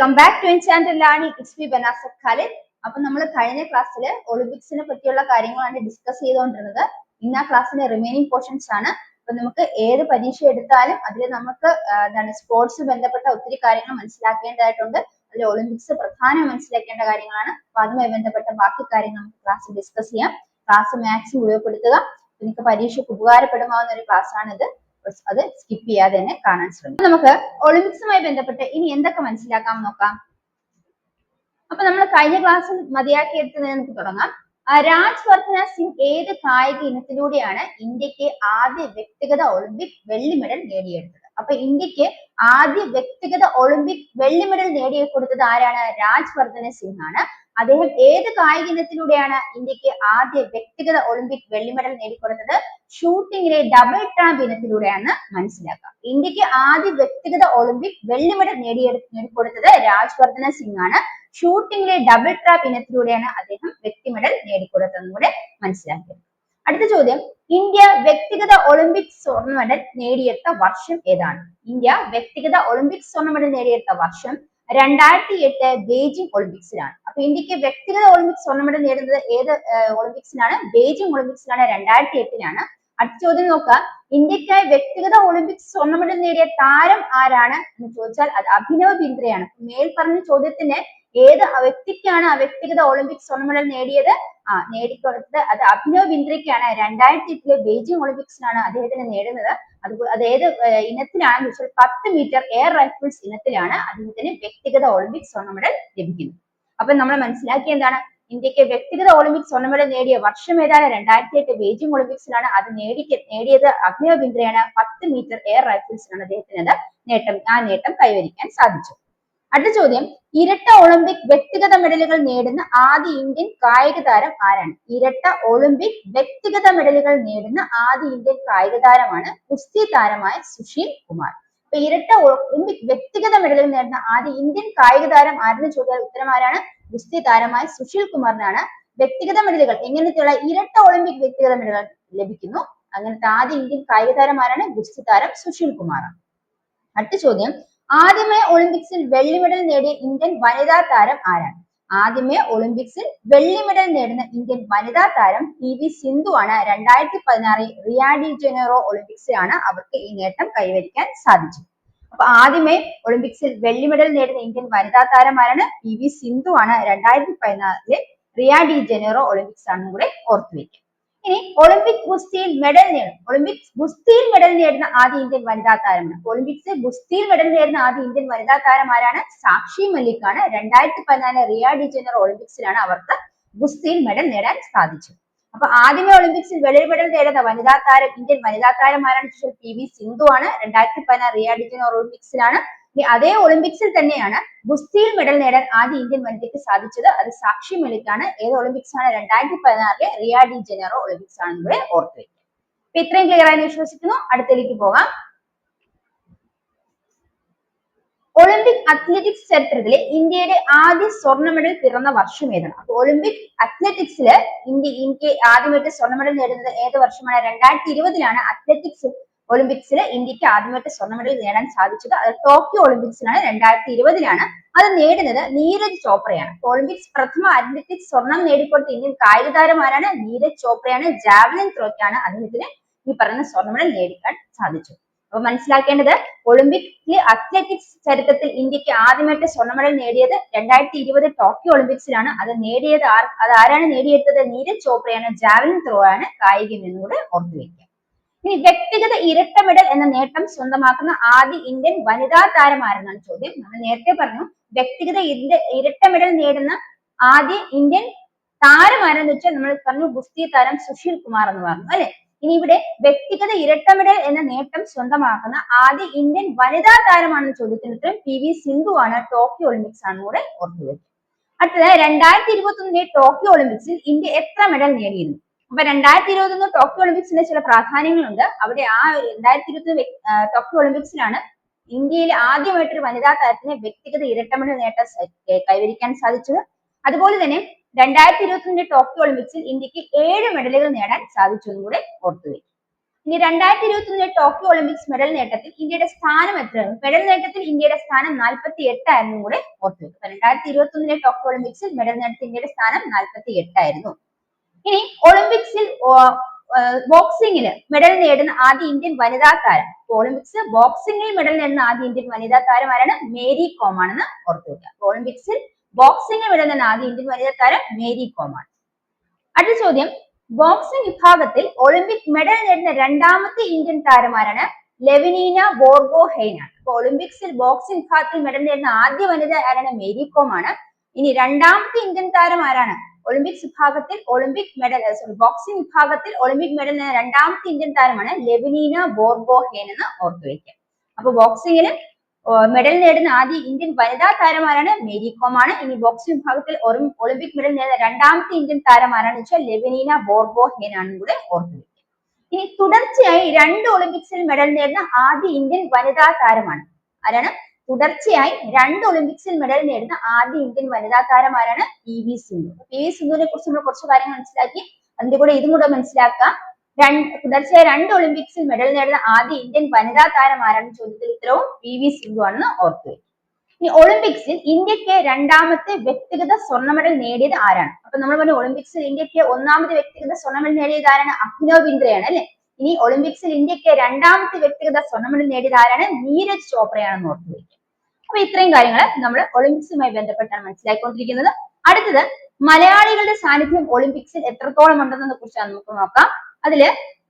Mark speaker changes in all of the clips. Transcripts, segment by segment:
Speaker 1: Come back to channel learning it's B ബനാസ Khalid അപ്പൊ നമ്മൾ കഴിഞ്ഞ ക്ലാസ്സിൽ ഒളിമ്പിക്സിനെ പറ്റിയുള്ള കാര്യങ്ങളാണ് ഡിസ്കസ് ചെയ്തുകൊണ്ടിരുന്നത് ഇന്ന് ആ ക്ലാസ്സിന്റെ റിമൈനിങ് പോർഷൻസ് ആണ്. അപ്പൊ നമുക്ക് ഏത് പരീക്ഷ എടുത്താലും അതിൽ നമുക്ക് എന്താണ് സ്പോർട്സ് ബന്ധപ്പെട്ട ഒത്തിരി കാര്യങ്ങൾ മനസ്സിലാക്കേണ്ടതായിട്ടുണ്ട്. അതിൽ ഒളിമ്പിക്സ് പ്രധാനം മനസ്സിലാക്കേണ്ട കാര്യങ്ങളാണ്. അപ്പൊ അതുമായി ബന്ധപ്പെട്ട ബാക്കി കാര്യങ്ങൾ നമുക്ക് ക്ലാസ് ഡിസ്കസ് ചെയ്യാം. ക്ലാസ് മാക്സിമം ഉപയോഗപ്പെടുത്തുക. നിങ്ങൾക്ക് പരീക്ഷയ്ക്ക് ഉപകാരപ്പെടുമാവുന്ന ഒരു ക്ലാസ് ആണിത്. അത് സ്കിപ്പ് ചെയ്യാതെ തന്നെ കാണാൻ ശ്രമിക്കും. നമുക്ക് ഒളിമ്പിക്സുമായി ബന്ധപ്പെട്ട് ഇനി എന്തൊക്കെ മനസ്സിലാക്കാം നോക്കാം. അപ്പൊ നമ്മൾ കഴിഞ്ഞ ക്ലാസ്സിൽ മതിയാക്കിയെടുത്ത് നമുക്ക് തുടങ്ങാം. രാജ് വർദ്ധന സിംഗ് ഏത് കായിക ഇനത്തിലൂടെയാണ് ഇന്ത്യയ്ക്ക് ആദ്യ വ്യക്തിഗത ഒളിമ്പിക് വെള്ളി മെഡൽ നേടിയെടുത്തത്? അപ്പൊ ഇന്ത്യയ്ക്ക് ആദ്യ വ്യക്തിഗത ഒളിമ്പിക് വെള്ളി മെഡൽ നേടിയെടുത്തത് ആരാണ്? രാജ് വർദ്ധന സിംഗ് ആണ്. അദ്ദേഹം ഏത് കായിക ഇനത്തിലൂടെയാണ് ഇന്ത്യയ്ക്ക് ആദ്യ വ്യക്തിഗത ഒളിമ്പിക് വെള്ളി മെഡൽ നേടിക്കൊടുത്തത്? ഷൂട്ടിങ്ങിലെ ഡബിൾ ട്രാമ്പ് ഇനത്തിലൂടെയാണ് മനസ്സിലാക്കുക ഇന്ത്യയ്ക്ക് ആദ്യ വ്യക്തിഗത ഒളിമ്പിക് വെള്ളി മെഡൽ നേടിയെടു നേടിക്കൊടുത്തത് രാജ് വർദ്ധന സിംഗ് ആണ് ഷൂട്ടിങ്ങിലെ ഡബിൾ ട്രാപ്പ് ഇനത്തിലൂടെയാണ് അദ്ദേഹം വ്യക്തി മെഡൽ നേടിക്കൊടുത്തതെന്നും കൂടെ മനസ്സിലാക്കിയത് അടുത്ത ചോദ്യം. ഇന്ത്യ വ്യക്തിഗത ഒളിമ്പിക് സ്വർണ മെഡൽ നേടിയെടുത്ത വർഷം ഏതാണ്? ഇന്ത്യ വ്യക്തിഗത ഒളിമ്പിക് സ്വർണ മെഡൽ നേടിയെടുത്ത വർഷം രണ്ടായിരത്തി എട്ട് ബെയ്ജിംഗ് ഒളിമ്പിക്സിലാണ്. അപ്പൊ ഇന്ത്യയ്ക്ക് വ്യക്തിഗത ഒളിമ്പിക്സ് സ്വർണ മെഡൽ നേടുന്നത് ഏത് ഒളിമ്പിക്സിലാണ്? ബെയ്ജിംഗ് ഒളിമ്പിക്സിലാണ് രണ്ടായിരത്തി എട്ടിലാണ് അടുത്ത ചോദ്യം നോക്കാം. ഇന്ത്യക്കായി വ്യക്തിഗത ഒളിമ്പിക്സ് സ്വർണ മെഡൽ നേടിയ താരം ആരാണ് എന്ന് ചോദിച്ചാൽ അത് അഭിനവ് ബിന്ദ്രയാണ്. മേൽ പറഞ്ഞ ചോദ്യത്തിന് ഏത് വ്യക്തിക്കാണ് ആ വ്യക്തിഗത ഒളിമ്പിക്സ് സ്വർണ മെഡൽ നേടിയത്? ആ നേടിക്കൊടുത്തത് അത് അഭിനവ് ബിന്ദ്രയ്ക്കാണ്. രണ്ടായിരത്തി എട്ടിലെ ബെയ്ജിംഗ് ഒളിമ്പിക്സിലാണ് അദ്ദേഹത്തിന് നേടുന്നത്. അത് അതായത് ഇനത്തിലാണ് വെച്ചാൽ പത്ത് മീറ്റർ എയർ റൈഫിൾസ് ഇനത്തിലാണ് അദ്ദേഹത്തിന് വ്യക്തിഗത ഒളിമ്പിക്സ് സ്വർണ മെഡൽ ലഭിക്കുന്നത്. അപ്പൊ നമ്മൾ മനസ്സിലാക്കിയ എന്താണ്? ഇന്ത്യയ്ക്ക് വ്യക്തിഗത ഒളിമ്പിക് സ്വർണ മെഡൽ നേടിയ വർഷം ഏതാണ്? രണ്ടായിരത്തി എട്ട് ബെയ്ജിംഗ് ഒളിമ്പിക്സിലാണ് അത് നേടി നേടിയത്. അഭിനവ് ബിന്ദ്രയാണ് പത്ത് മീറ്റർ എയർ റൈഫിൾസിലാണ് അദ്ദേഹത്തിന് അത് നേട്ടം ആ നേട്ടം കൈവരിക്കാൻ സാധിച്ചു അടുത്ത ചോദ്യം ഇരട്ട ഒളിമ്പിക് വ്യക്തിഗത മെഡലുകൾ നേടുന്ന ആദ്യ ഇന്ത്യൻ കായിക താരം ആരാണ്? ഇരട്ട ഒളിമ്പിക് വ്യക്തിഗത മെഡലുകൾ നേടുന്ന ആദ്യ ഇന്ത്യൻ കായിക താരമാണ് കുസ്തി താരമായ സുശീൽ കുമാർ. അപ്പൊ ഇരട്ട ഒളിമ്പിക് വ്യക്തിഗത മെഡലുകൾ നേടുന്ന ആദ്യ ഇന്ത്യൻ കായിക താരം ആരെന്ന് ചോദിച്ചാൽ ഉത്തരം ആരാണ്? ഗുസ്തി താരമായ സുശീൽ കുമാറിനാണ്. വ്യക്തിഗത മെഡലുകൾ എങ്ങനത്തെയുള്ള ഇരട്ട ഒളിമ്പിക് വ്യക്തിഗത മെഡലുകൾ ലഭിക്കുന്നു? അങ്ങനത്തെ ആദ്യ ഇന്ത്യൻ കായിക താരം ആരാണ്? ഗുസ്തി താരം സുശീൽ കുമാറാണ്. അടുത്ത ചോദ്യം ആദ്യമേ ഒളിമ്പിക്സിൽ വെള്ളി മെഡൽ നേടിയ ഇന്ത്യൻ വനിതാ താരം ആരാണ്? ആദ്യമേ ഒളിമ്പിക്സിൽ വെള്ളി മെഡൽ നേടുന്ന ഇന്ത്യൻ വനിതാ താരം പി വി സിന്ധു ആണ്. രണ്ടായിരത്തി പതിനാറിൽ റിയാഡി ജനറോ ഒളിമ്പിക്സിലാണ് അവർക്ക് ഈ നേട്ടം കൈവരിക്കാൻ സാധിച്ചത്. അപ്പൊ ആദ്യമേ ഒളിമ്പിക്സിൽ വെള്ളി മെഡൽ നേടുന്ന ഇന്ത്യൻ വനിതാ താരം ആരാണ്? പി വി സിന്ധു ആണ്. രണ്ടായിരത്തി പതിനാറിലെ റിയാഡി ജനറോ ഒളിമ്പിക്സ് ആണെന്നും കൂടെ ഓർത്തു വെക്കുക ഇനി ഒളിമ്പിക് ഗുസ്തിയിൽ മെഡൽ നേടും. ഒളിമ്പിക്സ് ഗുസ്തിയിൽ മെഡൽ നേടുന്ന ആദ്യ ഇന്ത്യൻ വനിതാ താരമാണ്. ഒളിമ്പിക്സ് ഗുസ്തിയിൽ മെഡൽ നേടുന്ന ആദ്യ ഇന്ത്യൻ വനിതാ താരം ആരാണ്? സാക്ഷി മല്ലിക് ആണ് രണ്ടായിരത്തി പതിനാല് റിയ ഡി ജനറോ ഒളിമ്പിക്സിലാണ് അവർക്ക് ഗുസ്തിയിൽ മെഡൽ നേടാൻ സാധിച്ചത്. അപ്പൊ ആദ്യമേ ഒളിമ്പിക്സിൽ വെള്ളി മെഡൽ നേടുന്ന വനിതാ താരം ഇന്ത്യൻ വനിതാ താരം ആരാണ്? ചോദിച്ചാൽ പി വി സിന്ധു ആണ്. രണ്ടായിരത്തി പതിനാറ് റിയ ഡി ജനറോ ഒളിമ്പിക്സിലാണ് അതേ ഒളിമ്പിക്സിൽ തന്നെയാണ് ഗുസ്തിയിൽ മെഡൽ നേടാൻ ആദ്യ ഇന്ത്യൻ വനിതയ്ക്ക് സാധിച്ചത്. അത് സാക്ഷി മലിക് ആണ് ഏത് ഒളിമ്പിക്സ് ആണ്? രണ്ടായിരത്തി പതിനാറിലെ റിയ ഡി ജനറോ ഒളിമ്പിക്സ് ആണെന്ന് കൂടെ ഓർത്തു അപ്പൊ ഇത്രയും ക്ലിയർ ആയി വിശ്വസിക്കുന്നു അടുത്തേക്ക് പോകാം. ഒളിമ്പിക് അത്ലറ്റിക്സ് ചരിത്രത്തിലെ ഇന്ത്യയുടെ ആദ്യ സ്വർണ മെഡൽ പിറന്ന വർഷം ഏതാണ്? അപ്പൊ ഒളിമ്പിക് അത്ലറ്റിക്സിൽ ഇന്ത്യ ഇന്ത്യ ആദ്യമായിട്ട് സ്വർണ മെഡൽ നേടുന്നത് ഏത് വർഷമാണ്? രണ്ടായിരത്തി ഇരുപതിലാണ് അത്ലറ്റിക്സ് ഒളിമ്പിക്സിൽ ഇന്ത്യയ്ക്ക് ആദ്യമായിട്ട് സ്വർണ മെഡൽ നേടാൻ സാധിച്ചത് അത് ടോക്കിയോ ഒളിമ്പിക്സിലാണ് രണ്ടായിരത്തി ഇരുപതിലാണ്. അത് നേടുന്നത് നീരജ് ചോപ്രയാണ്. ഒളിമ്പിക്സ് പ്രഥമ അത്ലറ്റിക്സ് സ്വർണം നേടിക്കൊടുത്ത ഇന്ത്യൻ കായിക താരമാരാണ് നീരജ് ചോപ്രയാണ്. ജാവലിൻ ത്രോയ്ക്കാണ് അദ്ദേഹത്തിന് ഈ പറയുന്ന സ്വർണ മെഡൽ നേടിക്കാൻ സാധിച്ചു അപ്പൊ മനസ്സിലാക്കേണ്ടത് ഒളിമ്പിക്സിലെ അത്ലറ്റിക്സ് ചരിത്രത്തിൽ ഇന്ത്യയ്ക്ക് ആദ്യമായിട്ട് സ്വർണ മെഡൽ നേടിയത് രണ്ടായിരത്തി ഇരുപത് ടോക്കിയോ ഒളിമ്പിക്സിലാണ്. അത് നേടിയത് ആർ അത് ആരാണ് നേടിയെടുത്തത്? നീരജ് ചോപ്രയാണ് ജാവലിൻ ത്രോ ആണ് കായികം എന്നുകൂടെ ഓർത്തു വെക്കുക. ഇനി വ്യക്തിഗത ഇരട്ട മെഡൽ എന്ന നേട്ടം സ്വന്തമാക്കുന്ന ആദ്യ ഇന്ത്യൻ വനിതാ താരം ആരെന്നാണ് ചോദ്യം. നമ്മൾ നേരത്തെ പറഞ്ഞു വ്യക്തിഗത ഇര- ഇരട്ട മെഡൽ നേടുന്ന ആദ്യ ഇന്ത്യൻ താരം ആരെന്ന് വെച്ചാൽ നമ്മൾ പറഞ്ഞു ഗുസ്തി താരം സുശീൽ കുമാർ എന്ന് പറഞ്ഞു അല്ലെ? ഇനി ഇവിടെ വ്യക്തിഗത ഇരട്ട മെഡൽ എന്ന നേട്ടം സ്വന്തമാക്കുന്ന ആദ്യ ഇന്ത്യൻ വനിതാ താരമാണെന്ന് ചോദ്യത്തിന് ഉത്തരം പി വി സിന്ധു ആണ്. ടോക്കിയോ ഒളിമ്പിക്സ് ആണ് കൂടെ ഓർത്തു വെക്കുക. അടുത്തത് രണ്ടായിരത്തി ഇരുപത്തി ഒന്നിലെ ടോക്കിയോ ഒളിമ്പിക്സിൽ ഇന്ത്യ എത്ര മെഡൽ നേടിയിരുന്നു? അപ്പൊ രണ്ടായിരത്തി ഇരുപത്തൊന്ന് ടോക്കിയോ ഒളിമ്പിക്സിന്റെ ചില പ്രാധാന്യങ്ങളുണ്ട്. അവിടെ ആ രണ്ടായിരത്തി ഇരുപത്തി ടോക്കിയോ ഒളിമ്പിക്സിലാണ് ഇന്ത്യയിൽ ആദ്യമായിട്ട് ഒരു വനിതാ താരത്തിന് വ്യക്തിഗത ഇരട്ട മെഡൽ നേട്ടം കൈവരിക്കാൻ സാധിച്ചത്. അതുപോലെ തന്നെ രണ്ടായിരത്തി ഇരുപത്തി ടോക്കിയോ ഒളിമ്പിക്സിൽ ഇന്ത്യയ്ക്ക് ഏഴ് മെഡലുകൾ നേടാൻ സാധിച്ചു എന്നും കൂടെ ഓർത്തു വയ്ക്കും ഇനി രണ്ടായിരത്തി ഇരുപത്തി ഒന്നിലെ ടോക്കിയോ ഒളിമ്പിക്സ് മെഡൽ നേട്ടത്തിൽ ഇന്ത്യയുടെ സ്ഥാനം എത്രയാണ് മെഡൽ നേട്ടത്തിൽ ഇന്ത്യയുടെ സ്ഥാനം നാൽപ്പത്തി എട്ടായിരുന്നു കൂടെ ഓർത്തു രണ്ടായിരത്തി ഇരുപത്തി ഒന്നിലെ ടോക്കിയോ ഒളിമ്പിക്സിൽ മെഡൽ നേട്ടത്തിൽ ഇന്ത്യയുടെ സ്ഥാനം നാൽപ്പത്തി എട്ടായിരുന്നു ഇനി ഒളിമ്പിക്സിൽ ബോക്സിംഗിൽ മെഡൽ നേടുന്ന ആദ്യ ഇന്ത്യൻ വനിതാ താരം. ഒളിമ്പിക്സ് ബോക്സിംഗിൽ മെഡൽ നേടുന്ന ആദ്യ ഇന്ത്യൻ വനിതാ താരം ആരാണ്? മേരി കോം ആണെന്ന് ഓർത്തു വെക്കുക. ഒളിമ്പിക്സിൽ ബോക്സിംഗിൽ മെഡൽ നേടുന്ന ആദ്യ ഇന്ത്യൻ വനിതാ താരം മേരി കോം ആണ് അടുത്ത ചോദ്യം. ബോക്സിംഗ് വിഭാഗത്തിൽ ഒളിമ്പിക് മെഡൽ നേടുന്ന രണ്ടാമത്തെ ഇന്ത്യൻ താരമാരാണ് ലെവനീന ബോർഗോ ഹെയ്ൻ ആണ് അപ്പൊ ഒളിമ്പിക്സിൽ ബോക്സിംഗ് വിഭാഗത്തിൽ മെഡൽ നേടുന്ന ആദ്യ വനിത ആരാണ്? മേരി കോം ആണ് ഇനി രണ്ടാമത്തെ ഇന്ത്യൻ താരം ആരാണ്? ഒളിമ്പിക്സ് വിഭാഗത്തിൽ ഒളിമ്പിക് മെഡൽ സോറി ബോക്സിംഗ് വിഭാഗത്തിൽ ഒളിമ്പിക് മെഡൽ നേടിയ രണ്ടാമത്തെ ഇന്ത്യൻ താരമാണ് ലെവനീന ബോർഗോഹേൻ എന്ന് ഓർത്തു വയ്ക്കുക അപ്പൊ ബോക്സിംഗിൽ മെഡൽ നേടുന്ന ആദ്യ ഇന്ത്യൻ വനിതാ താരമാരാണ് മേരി കോം ആണ്. ഇനി ബോക്സിംഗ് വിഭാഗത്തിൽ ഒളിമ്പിക് മെഡൽ നേടുന്ന രണ്ടാമത്തെ ഇന്ത്യൻ താരമാരാണെന്ന് വെച്ചാൽ ലെവനീന ബോർഗോഹേൻ ആണെന്ന് കൂടെ ഓർത്തു വെക്കുക ഇനി തുടർച്ചയായി രണ്ട് ഒളിമ്പിക്സിൽ മെഡൽ നേടുന്ന ആദ്യ ഇന്ത്യൻ വനിതാ താരമാണ്. ആരാണ്? തുടർച്ചയായി രണ്ട് ഒളിമ്പിക്സിൽ മെഡൽ നേടുന്ന ആദ്യ ഇന്ത്യൻ വനിതാ താരമാരാണ് P V Sindhu. P V സിന്ധുവിനെ കുറിച്ച് നമ്മൾ കുറച്ച് കാര്യങ്ങൾ മനസ്സിലാക്കി. അതിന്റെ കൂടെ ഇതും കൂടെ മനസ്സിലാക്കാം. രണ്ട് തുടർച്ചയായി രണ്ട് ഒളിമ്പിക്സിൽ മെഡൽ നേടുന്ന ആദ്യ ഇന്ത്യൻ വനിതാ താരമാരാണ് ചോദ്യത്തിൽ ഉത്തരവും പി വി സിന്ധു ആണെന്ന് ഓർത്തു ഇനി ഒളിമ്പിക്സിൽ ഇന്ത്യയ്ക്ക് രണ്ടാമത്തെ വ്യക്തിഗത സ്വർണ മെഡൽ നേടിയത് ആരാണ്? അപ്പൊ നമ്മൾ പറഞ്ഞു ഒളിമ്പിക്സിൽ ഇന്ത്യയ്ക്ക് ഒന്നാമത്തെ വ്യക്തിഗത സ്വർണ മെഡൽ നേടിയത് ആരാണ്? അഭിനവ് ബിന്ദ്രയാണ് അല്ലെ? ഇനി ഒളിമ്പിക്സിൽ ഇന്ത്യയ്ക്ക് രണ്ടാമത്തെ വ്യക്തിഗത സ്വർണ മെഡൽ നേടിയത് ആരാണ്? നീരജ് ചോപ്രയാണെന്ന് ഓർത്തു വയ്ക്കുക അപ്പൊ ഇത്രയും കാര്യങ്ങൾ നമ്മൾ ഒളിമ്പിക്സുമായി ബന്ധപ്പെട്ടാണ് മനസ്സിലാക്കിക്കൊണ്ടിരിക്കുന്നത്. അടുത്തത് മലയാളികളുടെ സാന്നിധ്യം ഒളിമ്പിക്സിൽ എത്രത്തോളം ഉണ്ടെന്നതിനെ കുറിച്ചാണ് നമുക്ക് നോക്കാം. അതിൽ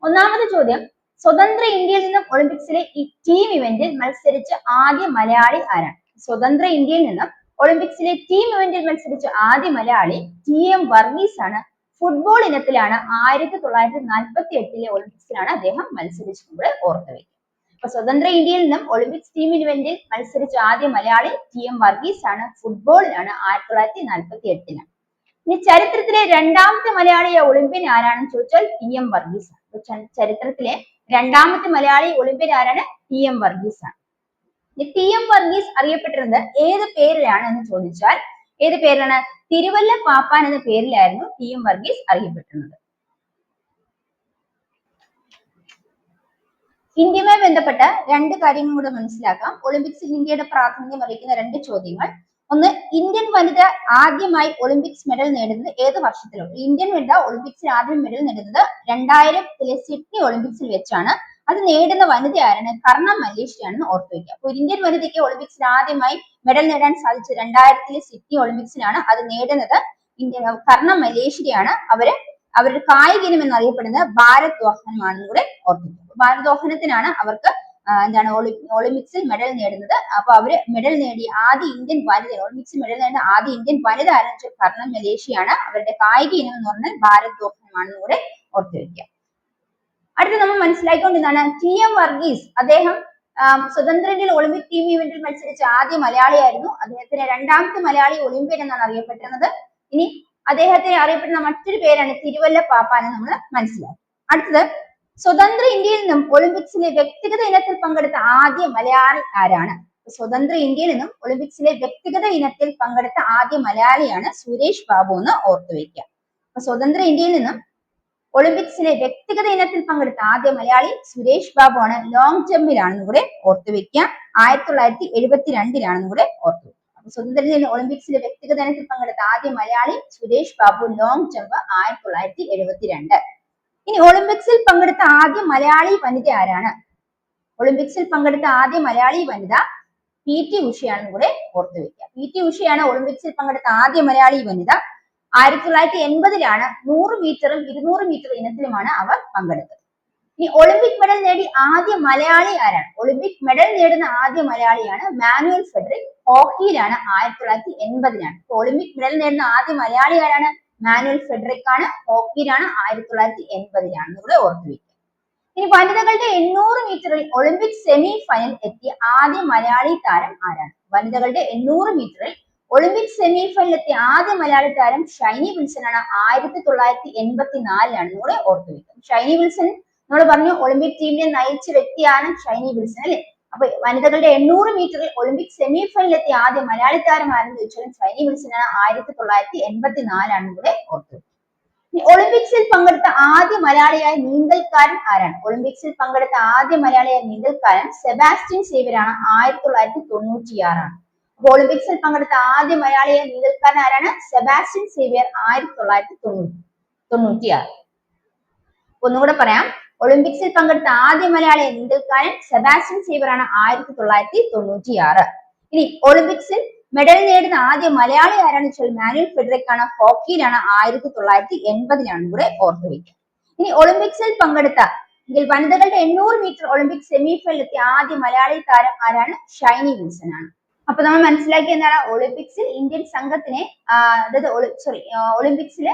Speaker 1: ഒന്നാമത്തെ ചോദ്യം സ്വതന്ത്ര ഇന്ത്യയിൽ നിന്നും ഒളിമ്പിക്സിലെ ഈ ടീം ഇവന്റിൽ മത്സരിച്ച ആദ്യ മലയാളി ആരാണ്? സ്വതന്ത്ര ഇന്ത്യയിൽ നിന്നും ഒളിമ്പിക്സിലെ ടീം ഇവന്റിൽ മത്സരിച്ച ആദ്യ മലയാളി ടി എം വർഗീസ് ആണ് ഫുട്ബോൾ ഇനത്തിലാണ് ആയിരത്തി തൊള്ളായിരത്തി നാൽപ്പത്തി എട്ടിലെ ഒളിമ്പിക്സിലാണ് അദ്ദേഹം മത്സരിച്ചിട്ടുള്ളത് ഓർത്തു വയ്ക്കുക അപ്പൊ സ്വതന്ത്ര ഇന്ത്യയിൽ നിന്നും ഒളിമ്പിക്സ് ടീം ഇവന്റിൽ മത്സരിച്ച ആദ്യ മലയാളി ടി എം വർഗീസ് ആണ്. ഫുട്ബോളിലാണ് ആയിരത്തി തൊള്ളായിരത്തി നാൽപ്പത്തി എട്ടിന് ഇനി ചരിത്രത്തിലെ രണ്ടാമത്തെ മലയാളി ഒളിമ്പ്യൻ ആരാണെന്ന് ചോദിച്ചാൽ ടി എം വർഗീസ് ആണ്. ചരിത്രത്തിലെ രണ്ടാമത്തെ മലയാളി ഒളിമ്പ്യൻ ആരാണ്? ടി എം വർഗീസ് ആണ്. ടി എം വർഗീസ് അറിയപ്പെട്ടിരുന്നത് ഏത് പേരിലാണ് എന്ന് ചോദിച്ചാൽ ഏത് പേരിലാണ്? തിരുവല്ല പാപ്പാൻ എന്ന പേരിലായിരുന്നു ടി എം വർഗീസ് അറിയപ്പെട്ടിരുന്നത്. ഇന്ത്യയുമായി ബന്ധപ്പെട്ട രണ്ട് കാര്യങ്ങൾ കൂടെ മനസ്സിലാക്കാം. ഒളിമ്പിക്സിൽ ഇന്ത്യയുടെ പ്രാതിനിധ്യം അറിയിക്കുന്ന രണ്ട് ചോദ്യങ്ങൾ. ഒന്ന് ഇന്ത്യൻ വനിത ആദ്യമായി ഒളിമ്പിക്സ് മെഡൽ നേടുന്നത് ഏത് വർഷത്തിലോ ഇന്ത്യൻ വനിത ഒളിമ്പിക്സിൽ ആദ്യം മെഡൽ നേടുന്നത് രണ്ടായിരത്തിലെ സിഡ്നി ഒളിമ്പിക്സിൽ വെച്ചാണ്. അത് നേടുന്ന വനിത ആരാണ്? കർണം മലേഷ്യയാണെന്ന് ഓർത്തു വയ്ക്കുക. അപ്പോൾ ഇന്ത്യൻ വനിതയ്ക്ക് ഒളിമ്പിക്സിൽ ആദ്യമായി മെഡൽ നേടാൻ സാധിച്ചത് രണ്ടായിരത്തിലെ സിഡ്നി ഒളിമ്പിക്സിലാണ് അത് നേടുന്നത് ഇന്ത്യ കർണം മലേഷ്യയാണ് അവർ അവരുടെ കായിക ഇനം എന്നറിയപ്പെടുന്നത് ഭാരത് ദോഹനമാണെന്ന് കൂടെ ഓർത്തു ഭാരത് ദോഹനത്തിനാണ് അവർക്ക് എന്താണ് ഒളിമ്പിക്സിൽ മെഡൽ നേടുന്നത്. അപ്പൊ അവർ മെഡൽ നേടി ആദ്യ ഇന്ത്യൻ വനിത ഒളിമ്പിക്സിൽ മെഡൽ നേടുന്ന ആദ്യ ഇന്ത്യൻ വനിത ആരംഭിച്ച കർണം മലേഷ്യയാണ്. അവരുടെ കായിക ഇനം എന്ന് പറഞ്ഞാൽ ഭാരത് ദോഹനമാണെന്ന് കൂടെ ഓർത്തു വെക്കുക അടുത്ത നമ്മൾ മനസ്സിലാക്കിക്കൊണ്ടിരുന്നതാണ് ടി എം വർഗീസ്. അദ്ദേഹം സ്വതന്ത്ര ഇന്ത്യയിൽ ഒളിമ്പിക് ടീം ഇവന്റിൽ മത്സരിച്ച ആദ്യ മലയാളിയായിരുന്നു. അദ്ദേഹത്തിന് രണ്ടാമത്തെ മലയാളി ഒളിമ്പ്യൻ എന്നാണ് അറിയപ്പെട്ടിരുന്നത്. ഇനി അദ്ദേഹത്തെ അറിയപ്പെടുന്ന മറ്റൊരു പേരാണ് തിരുവല്ല എന്ന് നമ്മൾ മനസ്സിലാക്കി അടുത്തത് സ്വതന്ത്ര ഇന്ത്യയിൽ നിന്നും ഒളിമ്പിക്സിലെ വ്യക്തിഗത ഇനത്തിൽ പങ്കെടുത്ത ആദ്യ മലയാളി ആരാണ്? സ്വതന്ത്ര ഇന്ത്യയിൽ നിന്നും ഒളിമ്പിക്സിലെ വ്യക്തിഗത ഇനത്തിൽ പങ്കെടുത്ത ആദ്യ മലയാളിയാണ് സുരേഷ് ബാബു എന്ന് ഓർത്തു വയ്ക്കുക. അപ്പൊ സ്വതന്ത്ര ഇന്ത്യയിൽ നിന്നും ഒളിമ്പിക്സിലെ വ്യക്തിഗത ഇനത്തിൽ പങ്കെടുത്ത ആദ്യ മലയാളി സുരേഷ് ബാബു ആണ് ലോങ് ജമ്പിലാണെന്ന് കൂടെ ഓർത്തു വെക്കുക ആയിരത്തി തൊള്ളായിരത്തി എഴുപത്തിരണ്ടിലാണെന്ന് കൂടെ ഓർത്തു അപ്പൊ സ്വതന്ത്ര ഇന്ത്യയിൽ ഒളിമ്പിക്സിലെ വ്യക്തിഗത ഇനത്തിൽ പങ്കെടുത്ത ആദ്യ മലയാളി സുരേഷ് ബാബു ലോങ് ജമ്പ് ആയിരത്തി തൊള്ളായിരത്തി എഴുപത്തിരണ്ട് ഇനി ഒളിമ്പിക്സിൽ പങ്കെടുത്ത ആദ്യ മലയാളി വനിത ആരാണ്? ഒളിമ്പിക്സിൽ പങ്കെടുത്ത ആദ്യ മലയാളി വനിത പി ടി ഉഷയാണെന്ന് കൂടെ ഓർത്തു വെക്കുക. പി ടി ഉഷയാണ് ഒളിമ്പിക്സിൽ പങ്കെടുത്ത ആദ്യ മലയാളി വനിത. ആയിരത്തി തൊള്ളായിരത്തി എൺപതിലാണ് നൂറ് മീറ്ററും ഇരുന്നൂറ് മീറ്റർ ഇനത്തിലുമാണ് അവർ പങ്കെടുത്തത്. ഇനി ഒളിമ്പിക് മെഡൽ നേടി ആദ്യ മലയാളി ആരാണ്? ഒളിമ്പിക് മെഡൽ നേടുന്ന ആദ്യ മലയാളിയാണ് മാനുവൽ ഫെഡറിക് ഹോക്കിയിലാണ് ആയിരത്തി തൊള്ളായിരത്തി എൺപതിലാണ് ഒളിമ്പിക് മെഡൽ നേടുന്ന ആദ്യ മലയാളി ആരാണ്? മാനുവൽ ഫെഡറിക് ആണ് ഹോക്കിയിലാണ് ആയിരത്തി തൊള്ളായിരത്തി എൺപതിലാണ് ഇവിടെ ഓർത്തു വയ്ക്കുക ഇനി വനിതകളുടെ എണ്ണൂറ് മീറ്ററിൽ ഒളിമ്പിക് സെമി ഫൈനൽ എത്തിയ ആദ്യ മലയാളി താരം ആരാണ്? വനിതകളുടെ എണ്ണൂറ് മീറ്ററിൽ ഒളിമ്പിക് സെമി ഫൈനൽ എത്തിയ ആദ്യ മലയാളി താരം ഷൈനി വിൽസൺ ആണ് ആയിരത്തി തൊള്ളായിരത്തി എൺപത്തി നാലിലാണ് ഓർത്തു വെക്കുക. ഷൈനി വിൽസൺ നമ്മൾ പറഞ്ഞു ഒളിമ്പിക് ടീമിനെ നയിച്ച വ്യക്തിയാണ് ഷൈനി വിൽസൺ അല്ലെ? അപ്പൊ വനിതകളുടെ എണ്ണൂറ് മീറ്ററിൽ ഒളിമ്പിക് സെമി ഫൈനലിലെത്തിയ ആദ്യ മലയാളി താരം ആരെന്ന് ചോദിച്ചാലും ഷൈനി വിൽസൺ ആണ് ആയിരത്തി തൊള്ളായിരത്തി എൺപത്തി നാലാണ് ഇവിടെ ഓർത്തത് ഒളിമ്പിക്സിൽ പങ്കെടുത്ത ആദ്യ മലയാളിയായ നീന്തൽക്കാരൻ ആരാണ്? ഒളിമ്പിക്സിൽ പങ്കെടുത്ത ആദ്യ മലയാളിയായ നീന്തൽക്കാരൻ സെബാസ്റ്റ്യൻ സേവ്യർ ആണ് ആയിരത്തി തൊള്ളായിരത്തി തൊണ്ണൂറ്റിയാറാണ്. ഒളിമ്പിക്സിൽ പങ്കെടുത്ത ആദ്യ മലയാളിയായ നീന്തൽക്കാരൻ ആരാണ്? സെബാസ്റ്റ്യൻ സേവ്യർ ആയിരത്തി തൊള്ളായിരത്തി തൊണ്ണൂറ്റി തൊണ്ണൂറ്റിയാറ്. ഒന്നുകൂടെ പറയാം. ഒളിമ്പിക്സിൽ പങ്കെടുത്ത ആദ്യ മലയാളി നീന്തൽക്കാരൻ സെബാസ്റ്റ്യൻ ആണ് ആയിരത്തി തൊള്ളായിരത്തി തൊണ്ണൂറ്റിയാറ്. ഇനി ഒളിമ്പിക്സിൽ മെഡൽ നേടുന്ന ആദ്യ മലയാളി ആരാണെന്ന് വെച്ചാൽ മാനുവൽ ഫെഡറിക് ആണ് ഹോക്കിയിലാണ് ആയിരത്തി തൊള്ളായിരത്തി എൺപതിലാണ് കൂടെ ഓർത്തു വയ്ക്കുക. ഇനി ഒളിമ്പിക്സിൽ പങ്കെടുത്ത എങ്കിൽ വനിതകളുടെ എണ്ണൂറ് മീറ്റർ ഒളിമ്പിക് സെമി ഫൈനലിലെത്തിയ ആദ്യ മലയാളി താരം ആരാണ്? ഷൈനി വിൽസൺ ആണ്. അപ്പൊ നമ്മൾ മനസ്സിലാക്കി എന്താണ്? ഒളിമ്പിക്സിൽ ഇന്ത്യൻ സംഘത്തിനെ അതായത് സോറി ഒളിമ്പിക്സിൽ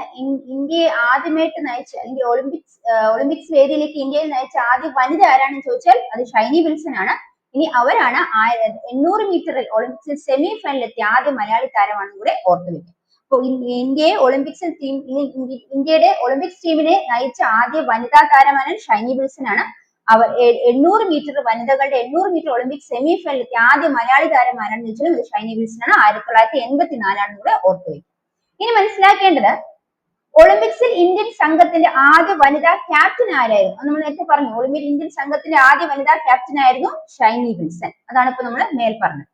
Speaker 1: ഇന്ത്യയെ ആദ്യമായിട്ട് നയിച്ച അല്ലെങ്കിൽ ഒളിമ്പിക്സ് ഒളിമ്പിക്സ് വേദിയിലേക്ക് ഇന്ത്യയിൽ നയിച്ച ആദ്യ വനിത ആരാണെന്ന് ചോദിച്ചാൽ അത് ഷൈനി വിൽസൺ ആണ് ഇനി അവരാണ് എണ്ണൂറ് മീറ്ററിൽ ഒളിമ്പിക്സിൽ സെമി ഫൈനലിലെത്തിയ ആദ്യ മലയാളി താരമാണെന്ന് കൂടെ ഓർത്തു വെക്കുക. അപ്പോൾ ഇന്ത്യയെ ഒളിമ്പിക്സ് ടീം ഇന്ത്യയുടെ ഒളിമ്പിക്സ് ടീമിനെ നയിച്ച ആദ്യ വനിതാ താരമാണ് ഷൈനി വിൽസൺ ആണ് അവർ എണ്ണൂറ് മീറ്റർ വനിതകളുടെ എണ്ണൂറ് മീറ്റർ ഒളിമ്പിക് സെമി ഫൈനലിലെത്തിയ ആദ്യ മലയാളി വെച്ചാൽ ഇത് ഷൈനി വിൽസൺ ആണ് ആയിരത്തി തൊള്ളായിരത്തി എൺപത്തി നാലാണെന്ന് കൂടെ ഓർത്തു വെക്കുക ഇനി മനസ്സിലാക്കേണ്ടത് ഒളിമ്പിക്സിൽ ഇന്ത്യൻ സംഘത്തിന്റെ ആദ്യ വനിതാ ക്യാപ്റ്റൻ ആരായിരുന്നു? നമ്മൾ നേരത്തെ പറഞ്ഞു ഒളിമ്പിക് ഇന്ത്യൻ സംഘത്തിന്റെ ആദ്യ വനിതാ ക്യാപ്റ്റൻ ആയിരുന്നു ഷൈനി വിൽസൺ. അതാണ് ഇപ്പൊ നമ്മൾ മേൽ പറഞ്ഞത്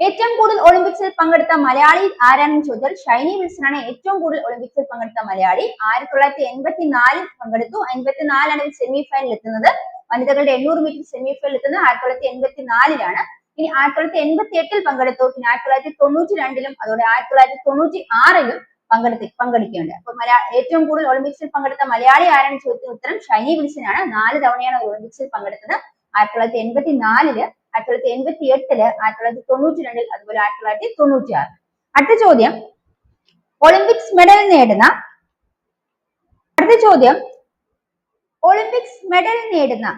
Speaker 1: ഏറ്റവും കൂടുതൽ ഒളിമ്പിക്സിൽ പങ്കെടുത്ത മലയാളി ആരാണെന്ന് ചോദിച്ചാൽ ഷൈനി വിൽസൺ ആണ് ഏറ്റവും കൂടുതൽ ഒളിമ്പിക്സിൽ പങ്കെടുത്ത മലയാളി. ആയിരത്തി തൊള്ളായിരത്തി എൺപത്തി നാലിൽ പങ്കെടുത്തു. എൺപത്തി നാലാണ് സെമി ഫൈനൽ എത്തുന്നത്. വനിതകളുടെ എണ്ണൂറ് മീറ്റർ സെമി ഫൈനൽ എത്തുന്നത് ആയിരത്തി തൊള്ളായിരത്തി എൺപത്തി നാലിലാണ് ഇനി ആയിരത്തി തൊള്ളായിരത്തി എൺപത്തി എട്ടിൽ പങ്കെടുത്തു. പിന്നെ ആയിരത്തി തൊള്ളായിരത്തി തൊണ്ണൂറ്റി രണ്ടിലും അതോടെ ആയിരത്തി തൊള്ളായിരത്തി തൊണ്ണൂറ്റി ആറിലും പങ്കെടുത്ത് പങ്കെടുക്കുകയുണ്ട്. അപ്പൊ മലയാ ഏറ്റവും കൂടുതൽ ഒളിമ്പിക്സിൽ പങ്കെടുത്ത മലയാളി ആരാണ് ചോദിച്ച ഉത്തരം ഷൈനി വിൽസൺ ആണ് നാല് തവണയാണ് ഒളിമ്പിക്സിൽ പങ്കെടുത്തത്. ആയിരത്തി തൊള്ളായിരത്തി എൺപത്തി നാലിൽ ആയിരത്തി തൊള്ളായിരത്തി എൺപത്തി എട്ടിൽ ആയിരത്തി തൊള്ളായിരത്തി തൊണ്ണൂറ്റി രണ്ടിൽ അതുപോലെ ആയിരത്തി തൊള്ളായിരത്തി തൊണ്ണൂറ്റി ആറ് അടുത്ത ചോദ്യം. ഒളിമ്പിക്സ് മെഡൽ നേടുന്ന അടുത്ത ചോദ്യം. ഒളിമ്പിക്സ് മെഡൽ നേടുന്ന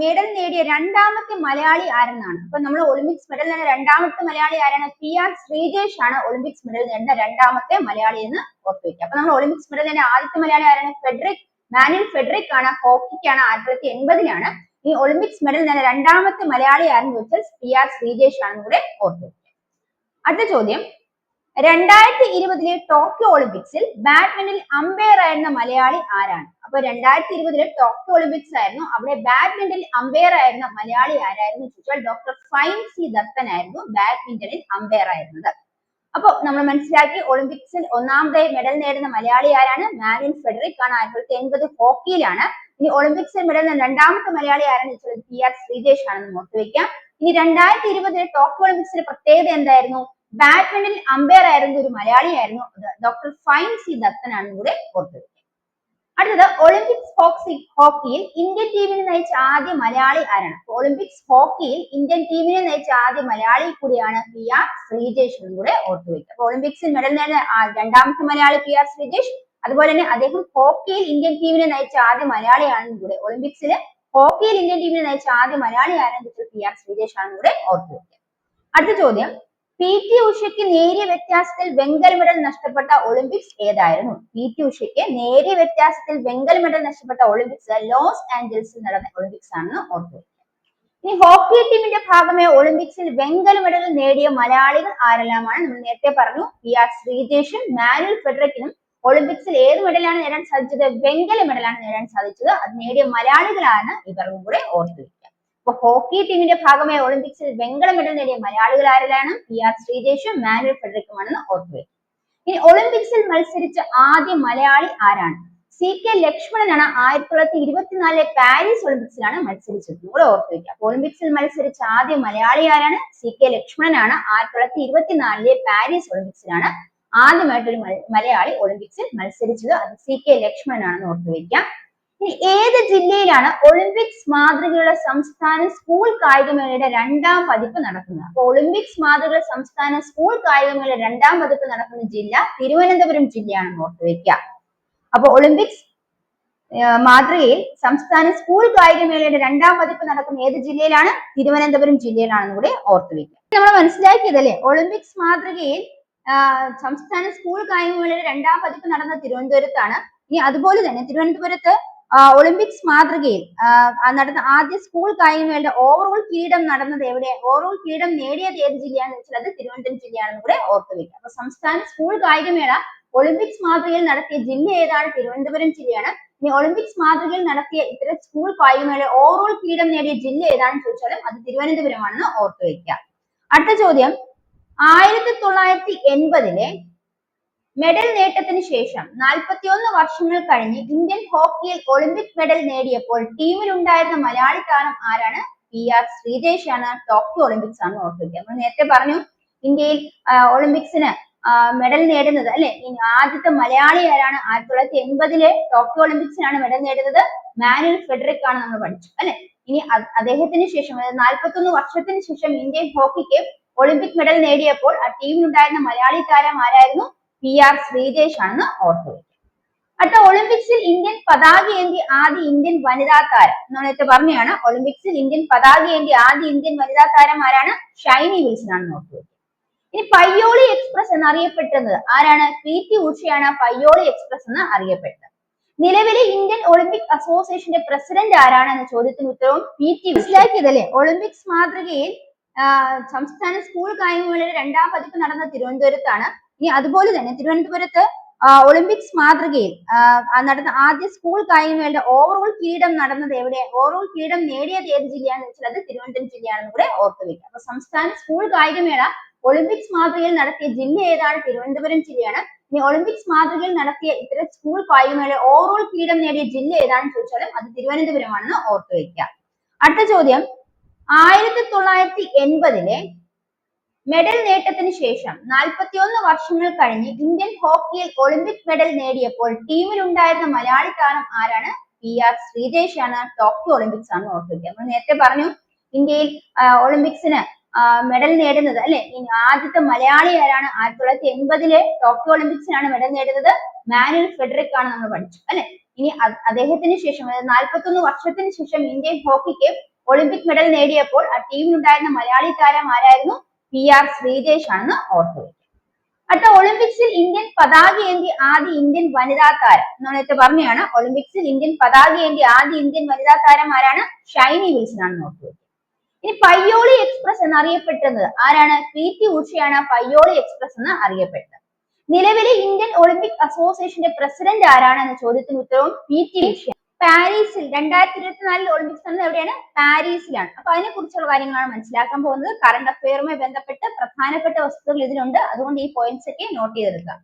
Speaker 1: മെഡൽ നേടിയ രണ്ടാമത്തെ മലയാളി ആരെന്നാണ്? അപ്പൊ നമ്മൾ ഒളിമ്പിക്സ് മെഡൽ നേടുന്ന രണ്ടാമത്തെ മലയാളി ആരാണ്? പി ആർ ശ്രീജേഷ് ആണ് ഒളിമ്പിക്സ് മെഡൽ നേടുന്ന രണ്ടാമത്തെ മലയാളി എന്ന് ഓർത്തുവയ്ക്കുക അപ്പൊ നമ്മൾ ഒളിമ്പിക്സ് മെഡൽ നേടിയ ആദ്യത്തെ മലയാളി ആരാണ്? ഫെഡറിക് മാനുവൽ ഫെഡറിക് ആണ്. ഹോക്കിക്കാണ് ആയിരത്തി തൊള്ളായിരത്തി എൺപതിലാണ് ഈ ഒളിമ്പിക്സ് മെഡൽ നേടിയ രണ്ടാമത്തെ മലയാളി ആരെന്ന് ചോദിച്ചാൽ പി ആർ ശ്രീജേഷ് ആണെന്ന് കൂടെ ഓർത്തു അടുത്ത ചോദ്യം. രണ്ടായിരത്തി ഇരുപതിലെ ടോക്കിയോ ഒളിമ്പിക്സിൽ ബാഡ്മിന്റൺ അമ്പയർ ആയിരുന്ന മലയാളി ആരാണ്? അപ്പൊ രണ്ടായിരത്തി ഇരുപതിലെ ടോക്കിയോ ഒളിമ്പിക്സ് ആയിരുന്നു. അവിടെ ബാഡ്മിന്റൺ അമ്പയർ ആയിരുന്ന മലയാളി ആരായിരുന്നു ചോദിച്ചാൽ ഡോക്ടർ ഫൈൻ സി ദത്തൻ ആയിരുന്നു ബാഡ്മിന്റണിൽ അമ്പയർ ആയിരുന്നത്. അപ്പൊ നമ്മൾ മനസ്സിലാക്കി ഒളിമ്പിക്സിൽ ഒന്നാമതായി മെഡൽ നേടുന്ന മലയാളി ആരാണ്? മാരിൻ ഫെഡറിക് ആണ്. ആയിരത്തി തൊള്ളായിരത്തി എൺപത് ഹോക്കിയിലാണ് ഇനി ഒളിമ്പിക്സിൽ മെഡൽ രണ്ടാമത്തെ മലയാളി ആരാണെന്ന് ചോദിച്ചത് പി ആർ ശ്രീജേഷ് ആണെന്ന് ഓർത്തുവെക്കാം ഇനി രണ്ടായിരത്തി ഇരുപതിലെ ടോക്കിയോ ഒളിമ്പിക്സിന്റെ പ്രത്യേകത എന്തായിരുന്നു? ബാഡ്മിന്റണിൽ അമ്പയർ ആയിരുന്ന ഒരു മലയാളിയായിരുന്നു ഡോക്ടർ ഫൈൻ സി ദത്തനാണെന്ന് കൂടെ ഓർത്തുവെക്കാം അടുത്തത് ഒളിമ്പിക്സ് ഹോക്സി ഹോക്കിയിൽ ഇന്ത്യൻ ടീമിനെ നയിച്ച ആദ്യ മലയാളി ആരാണ്? ഒളിമ്പിക്സ് ഹോക്കിയിൽ ഇന്ത്യൻ ടീമിനെ നയിച്ച ആദ്യ മലയാളി കൂടിയാണ് പി ആർ ശ്രീജേഷ് എന്നും കൂടെ ഓർത്തു വെക്കുക ഒളിമ്പിക്സിൽ മെഡൽ നേടുന്ന രണ്ടാമത്തെ മലയാളി പി ആർ ശ്രീജേഷ് അതുപോലെ തന്നെ അദ്ദേഹം ഹോക്കിയിൽ ഇന്ത്യൻ ടീമിനെ നയിച്ച ആദ്യ മലയാളിയാണെന്നും കൂടെ ഒളിമ്പിക്സിൽ ഹോക്കിയിൽ ഇന്ത്യൻ ടീമിനെ നയിച്ച ആദ്യ മലയാളി ആരെന്ന് വെച്ചാൽ പി ആർ ശ്രീജേഷ് ആണെന്നും കൂടെ ഓർത്തു വെക്കുക. അടുത്ത ചോദ്യം പി ടി ഉഷയ്ക്ക് നേരിയ വ്യത്യാസത്തിൽ വെങ്കല മെഡൽ നഷ്ടപ്പെട്ട ഒളിമ്പിക്സ് ഏതായിരുന്നു? പി ടി ഉഷയ്ക്ക് നേരിയ വ്യത്യാസത്തിൽ വെങ്കല മെഡൽ നഷ്ടപ്പെട്ട ഒളിമ്പിക്സ് ലോസ് ആഞ്ചൽസിൽ നടന്ന ഒളിമ്പിക്സ് ആണെന്ന് ഓർത്തു വെക്കുക. ഇനി ഹോക്കി ടീമിന്റെ ഭാഗമായ ഒളിമ്പിക്സിൽ വെങ്കല മെഡൽ നേടിയ മലയാളികൾ ആരെല്ലാമാണ്? നമ്മൾ നേരത്തെ പറഞ്ഞു പി ആർ ശ്രീജേഷും മാനുവൽ ഫെഡറിക്കിനും ഒളിമ്പിക്സിൽ ഏത് മെഡലാണ് നേടാൻ സാധിച്ചത്? വെങ്കല മെഡലാണ് നേടാൻ സാധിച്ചത്. അത് നേടിയ മലയാളികളാണ് ഇവർക്കും കൂടെ ഓർത്തു വെക്കുക അപ്പൊ ഹോക്കി ടീമിന്റെ ഭാഗമായ ഒളിമ്പിക്സിൽ വെങ്കല മെഡൽ നേടിയ മലയാളികൾ ആരെല്ലാം പി ആർ ശ്രീജേഷും മാനുവൽ ഫെഡറിക്കുമാണെന്ന് ഓർത്തുവെക്കുക ഇനി ഒളിമ്പിക്സിൽ മത്സരിച്ച ആദ്യ മലയാളി ആരാണ്? സി കെ ലക്ഷ്മണനാണ് ആയിരത്തി തൊള്ളായിരത്തി ഇരുപത്തിനാലിലെ പാരീസ് ഒളിമ്പിക്സിലാണ് മത്സരിച്ചത് കൂടെ ഓർത്തു വെക്കുക ഒളിമ്പിക്സിൽ മത്സരിച്ച ആദ്യ മലയാളി ആരാണ്? സി കെ ലക്ഷ്മണനാണ് ആയിരത്തി തൊള്ളായിരത്തി ഇരുപത്തിനാലിലെ പാരീസ് ഒളിമ്പിക്സിലാണ് ആദ്യമായിട്ട് ഒരു മലയാളി ഒളിമ്പിക്സിൽ മത്സരിച്ചത് അത് സി കെ ലക്ഷ്മണനാണെന്ന് ഓർത്തു വെക്കാം. ഏത് ജില്ലയിലാണ് ഒളിമ്പിക്സ് മാതൃകയുള്ള സംസ്ഥാന സ്കൂൾ കായികമേളയുടെ രണ്ടാം പതിപ്പ് നടക്കുന്നത്? അപ്പൊ ഒളിമ്പിക്സ് മാതൃകയുള്ള സംസ്ഥാന സ്കൂൾ കായികമേളയുടെ രണ്ടാം പതിപ്പ് നടക്കുന്ന ജില്ല തിരുവനന്തപുരം ജില്ലയാണെന്ന് ഓർത്തു വെക്കുക അപ്പൊ ഒളിമ്പിക്സ് മാതൃകയിൽ സംസ്ഥാന സ്കൂൾ കായികമേളയുടെ രണ്ടാം പതിപ്പ് നടക്കുന്ന ഏത് ജില്ലയിലാണ്? തിരുവനന്തപുരം ജില്ലയിലാണെന്ന് കൂടി ഓർത്തു വെക്കുക നമ്മൾ മനസ്സിലാക്കിയതല്ലേ? ഒളിമ്പിക്സ് മാതൃകയിൽ സംസ്ഥാന സ്കൂൾ കായികമേളയുടെ രണ്ടാം പതിപ്പ് നടന്ന തിരുവനന്തപുരത്താണ്. ഇനി അതുപോലെ തന്നെ തിരുവനന്തപുരത്ത് ഒളിമ്പിക്സ് മാതൃകയിൽ നടന്ന ആദ്യ സ്കൂൾ കായികമേളയുടെ ഓവറോൾ കിരീടം നടന്നത് എവിടെ? ഓവറോൾ കിരീടം നേടിയത് ഏത് ജില്ലയാണെന്ന് വെച്ചാൽ അത് തിരുവനന്തപുരം ജില്ലയാണെന്ന് കൂടെ ഓർത്തു വെക്കുക. അപ്പൊ സംസ്ഥാന സ്കൂൾ കായികമേള ഒളിമ്പിക്സ് മാതൃകയിൽ നടത്തിയ ജില്ല ഏതാണ്? തിരുവനന്തപുരം ജില്ലയാണ്. ഇനി ഒളിമ്പിക്സ് മാതൃകയിൽ നടത്തിയ ഇത്തരം സ്കൂൾ കായികമേള ഓവറോൾ കിരീടം നേടിയ ജില്ല ഏതാണെന്ന് ചോദിച്ചാലും അത് തിരുവനന്തപുരമാണെന്ന് ഓർത്തു വെക്കുക. അടുത്ത ചോദ്യം ആയിരത്തി തൊള്ളായിരത്തി എൺപതിലെ മെഡൽ നേട്ടത്തിന് ശേഷം നാൽപ്പത്തിയൊന്ന് വർഷങ്ങൾ കഴിഞ്ഞ് ഇന്ത്യൻ ഹോക്കിയിൽ ഒളിമ്പിക് മെഡൽ നേടിയപ്പോൾ ടീമിലുണ്ടായിരുന്ന മലയാളി താരം ആരാണ്? പി ആർ ശ്രീജേഷ് ആണ് ടോക്കിയോ ഒളിമ്പിക്സ് ആണ് വെക്കുക നമ്മൾ നേരത്തെ പറഞ്ഞു ഇന്ത്യയിൽ ഒളിമ്പിക്സിന് മെഡൽ നേടുന്നത് അല്ലെ? ആദ്യത്തെ മലയാളി ആരാണ്? ആയിരത്തി തൊള്ളായിരത്തി എൺപതിലെ ടോക്കിയോ ഒളിമ്പിക്സിനാണ് മെഡൽ നേടുന്നത്. മാനുവൽ ഫെഡറിക് ആണ് നമ്മൾ പഠിച്ചു അല്ലെ? ഇനി അദ്ദേഹത്തിന് ശേഷം അതായത് നാല്പത്തൊന്ന് വർഷത്തിന് ശേഷം ഇന്ത്യൻ ഹോക്കിക്ക് ഒളിമ്പിക് മെഡൽ നേടിയപ്പോൾ ആ ടീമിലുണ്ടായിരുന്ന മലയാളി താരം ആരായിരുന്നു? പി ആർ ശ്രീജേഷ് ആണെന്ന് ഓർത്തു അടുത്ത ഒളിമ്പിക്സിൽ ഇന്ത്യൻ പതാക ഏന്തി ആദ്യ ഇന്ത്യൻ വനിതാ താരം നമ്മൾ നേരത്തെ പറഞ്ഞതാണ്. ഒളിമ്പിക്സിൽ ഇന്ത്യൻ പതാക ഏന്തി ആദ്യ ഇന്ത്യൻ വനിതാ താരം ആരാണ്? ഷൈനി വിൽസൺ ആണെന്ന് ഓർത്തു ഇനി പയ്യോളി എക്സ്പ്രസ് എന്ന് അറിയപ്പെട്ടത് ആരാണ്? പി ടി ഉഷയാണ് പയ്യോളി എക്സ്പ്രസ് എന്ന് അറിയപ്പെട്ടത്. നിലവിലെ ഇന്ത്യൻ ഒളിമ്പിക് അസോസിയേഷന്റെ പ്രസിഡന്റ് ആരാണ് എന്ന ചോദ്യത്തിന് ഉത്തരവും പി ടി മനസ്സിലാക്കിയതല്ലേ? ഒളിമ്പിക്സ് മാതൃകയിൽ സംസ്ഥാന സ്കൂൾ കായികമേളയുടെ രണ്ടാം പതിപ്പ് നടന്ന തിരുവനന്തപുരത്താണ്. ഇനി അതുപോലെ തന്നെ തിരുവനന്തപുരത്ത് ഒളിമ്പിക്സ് മാതൃകയിൽ നടന്ന ആദ്യ സ്കൂൾ കായികമേളയുടെ ഓവറോൾ കിരീടം നടന്നത് എവിടെ? ഓവറോൾ കിരീടം നേടിയത് ഏത് ജില്ലയാണെന്ന് വെച്ചാൽ അത് തിരുവനന്തപുരം ജില്ലയാണെന്ന് കൂടെ ഓർത്തു വെക്കുക. അപ്പൊ സംസ്ഥാന സ്കൂൾ കായികമേള ഒളിമ്പിക്സ് മാതൃകയിൽ നടത്തിയ ജില്ല ഏതാണ്? തിരുവനന്തപുരം ജില്ലയാണ്. ഇനി ഒളിമ്പിക്സ് മാതൃകയിൽ നടത്തിയ ഇത്തരം സ്കൂൾ കായികമേള ഓവറോൾ കിരീടം നേടിയ ജില്ല ഏതാണെന്ന് ചോദിച്ചാലും അത് തിരുവനന്തപുരമാണെന്ന് ഓർത്തു വെക്കുക. അടുത്ത ചോദ്യം ആയിരത്തി തൊള്ളായിരത്തി എൺപതിലെ മെഡൽ നേട്ടത്തിന് ശേഷം നാൽപ്പത്തിയൊന്ന് വർഷങ്ങൾ കഴിഞ്ഞ് ഇന്ത്യൻ ഹോക്കിയിൽ ഒളിമ്പിക് മെഡൽ നേടിയപ്പോൾ ടീമിലുണ്ടായിരുന്ന മലയാളി താരം ആരാണ്? പി ആർ ശ്രീജേഷ് ആണ് ടോക്കിയോ ഒളിമ്പിക്സ് ആണ് വെക്കുക നമ്മൾ നേരത്തെ പറഞ്ഞു ഇന്ത്യയിൽ ഒളിമ്പിക്സിന് മെഡൽ നേടുന്നത് അല്ലെ? ആദ്യത്തെ മലയാളി ആരാണ്? ആയിരത്തി തൊള്ളായിരത്തി എൺപതിലെ ടോക്കിയോ ഒളിമ്പിക്സിനാണ് മെഡൽ നേടുന്നത്. മാനുവൽ ഫെഡറിക് ആണ് നമ്മൾ പഠിച്ചു അല്ലെ? ഇനി അദ്ദേഹത്തിന് ശേഷം അതായത് നാല്പത്തൊന്ന് വർഷത്തിന് ശേഷം ഇന്ത്യൻ ഹോക്കിക്ക് ഒളിമ്പിക് മെഡൽ നേടിയപ്പോൾ ആ ടീമിലുണ്ടായിരുന്ന മലയാളി താരം ആരായിരുന്നു? പി ആർ ശ്രീജേഷ് ആണെന്ന് ഓർത്തു അടുത്ത ഒളിമ്പിക്സിൽ ഇന്ത്യൻ പതാക ഏന്തി ആദ്യ ഇന്ത്യൻ വനിതാ താരം നമ്മൾ നേരത്തെ പറഞ്ഞതാണ്. ഒളിമ്പിക്സിൽ ഇന്ത്യൻ പതാക ഏന്തി ആദ്യ ഇന്ത്യൻ വനിതാ താരം ആരാണ്? ഷൈനി വിൽസൺ ആണെന്ന് ഓർത്തു ഇനി പയ്യോളി എക്സ്പ്രസ് എന്ന് അറിയപ്പെട്ടത് ആരാണ്? പി ടി ഉഷയാണ് പയ്യോളി എക്സ്പ്രസ് എന്ന് അറിയപ്പെട്ടത്. നിലവിലെ ഇന്ത്യൻ ഒളിമ്പിക് അസോസിയേഷന്റെ പ്രസിഡന്റ് ആരാണ് എന്ന ചോദ്യത്തിന് ഉത്തരവും പി ടി ഉഷ പാരീസിൽ രണ്ടായിരത്തി ഇരുപത്തിനാലിൽ ഒളിമ്പിക്സ് നടന്നത് എവിടെയാണ്? പാരീസിലാണ്. അപ്പൊ അതിനെ കുറിച്ചുള്ള കാര്യങ്ങളാണ് മനസ്സിലാക്കാൻ പോകുന്നത്. കറണ്ട് അഫെയറുമായി ബന്ധപ്പെട്ട് പ്രധാനപ്പെട്ട വസ്തുക്കൾ ഇതിലുണ്ട്. അതുകൊണ്ട് ഈ പോയിന്റ്സ് ഒക്കെ നോട്ട് ചെയ്തെടുക്കുക